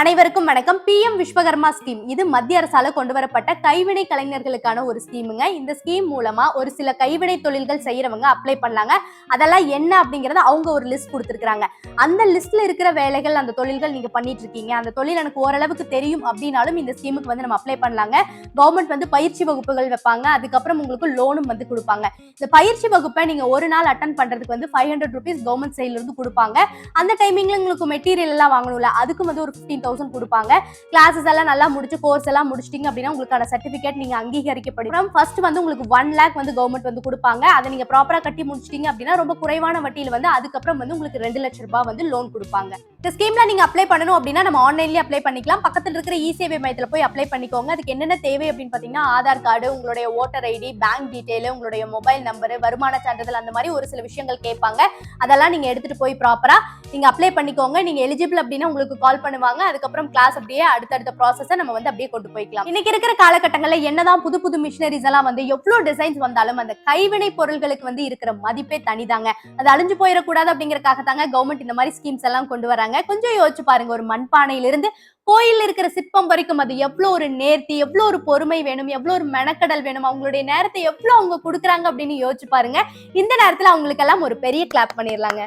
அனைவருக்கும் வணக்கம். PM Vishwakarma scheme இது மத்திய அரசால கொண்டு வரப்பட்ட கைவினை கலைஞர்களுக்கான ஒரு ஸ்கீமுங்க இந்த ஸ்கீம் மூலமா ஒரு சில கைவினை தொழில்கள் செய்யறவங்க அப்ளை பண்ணாங்க அதெல்லாம் என்ன அப்படிங்கறத அவங்க ஒரு லிஸ்ட் கொடுத்துருக்காங்க அந்த லிஸ்ட்ல இருக்கிற வேலைகள் அந்த தொழில்கள் நீங்க பண்ணிட்டு இருக்கீங்க அந்த தொழில் எனக்கு ஓரளவுக்கு தெரியும் அப்படின்னாலும் இந்த ஸ்கீமுக்கு வந்து நம்ம அப்ளை பண்ணலாங்க. கவர்மெண்ட் வந்து பயிற்சி வகுப்புகள் வைப்பாங்க. அதுக்கப்புறம் உங்களுக்கு லோனும் வந்து கொடுப்பாங்க. இந்த பயிற்சி வகுப்பை நீங்க ஒரு நாள் அட்டன் பண்றதுக்கு வந்து ஃபைவ் ஹண்ட்ரட் ருபீஸ் கவர்மெண்ட் சைட்ல இருந்து கொடுப்பாங்க. அந்த டைமிங்ல உங்களுக்கு மெட்டீரியல் எல்லாம் வாங்கணும்ல. அதுக்கு வந்து ஒரு ஃபிஃப்டீன் தௌசண்ட் கொடுப்பாங்க. கிளாஸஸ் எல்லாம் நல்லா முடிச்சு கோர்ஸ் எல்லாம் முடிச்சிட்டீங்க அப்படின்னா உங்களுக்கான சர்டிபிகேட் நீங்க அங்கீகரிக்கப்படும். ஃபர்ஸ்ட் வந்து உங்களுக்கு ஒன் லேக் வந்து கவர்மெண்ட் வந்து கொடுப்பாங்க. அதை நீங்க ப்ராப்பரா கட்டி முடிச்சிட்டீங்க அப்படின்னா ரொம்ப குறைவான வட்டியில் வந்து அதுக்கப்புறம் வந்து உங்களுக்கு ரெண்டு லட்சம் ரூபாய் வந்து லோன் கொடுப்பாங்க. இந்த ஸ்கீம்ல நீங்க அப்ளை பண்ணணும் அப்படின்னா நம்ம ஆன்லைன்லயே அப்ளை பண்ணிக்கலாம். பக்கத்தில் இருக்கிற இ சேவை போய் அப்ளை பண்ணிக்கோங்க. அதுக்கு என்னென்ன தேவை அப்படின்னு பாத்தீங்கன்னா ஆதார் கார்டு உங்களுடைய ஓட்டர் ஐடி பேங்க் டீடைல் உங்களுடைய மொபைல் நம்பர் வருமான சான்றிதழ் அந்த மாதிரி ஒரு சில விஷயங்கள் கேட்பாங்க. அதெல்லாம் நீங்க எடுத்துட்டு போய் ப்ராப்பரா நீங்க அப்ளை பண்ணிக்கோங்க. நீங்க எலிஜிபிள் அப்படின்னா உங்களுக்கு கால் பண்ணுவாங்க. அதுக்கப்புறம் கிளாஸ் அப்படியே அடுத்தடுத்த ப்ராசஸை நம்ம வந்து அப்படியே கொண்டு போய்க்கலாம். இன்னைக்கு இருக்கிற காலகட்டங்களில் என்னதான் புது புது மிஷினரிஸ் எல்லாம் வந்து எவ்வளவு டிசைன்ஸ் வந்தாலும் அந்த கைவினை பொருள்களுக்கு வந்து இருக்கிற மதிப்பே தனிதாங்க. அது அழிஞ்சு போயிடக்கூடாது அப்படிங்கறக்காக தாங்க கவர்மெண்ட் இந்த மாதிரி ஸ்கீம்ஸ் எல்லாம் கொண்டு வராங்க. கொஞ்சம் யோசிச்சு பாருங்க. ஒரு மண்பானையிலிருந்து கோயில் இருக்கிற சிற்பம் வரைக்கும் அது எவ்வளவு ஒரு நேர்த்தி எவ்வளவு ஒரு பொறுமை வேணும் எவ்வளவு ஒரு மெனக்கடல் வேணும் அவங்களுடைய நேரத்தை எவ்வளவு அவங்க கொடுக்குறாங்க அப்படின்னு யோசிச்சு பாருங்க. இந்த நேரத்துல அவங்களுக்கு எல்லாம் ஒரு பெரிய கிளாப் பண்ணிடலாங்க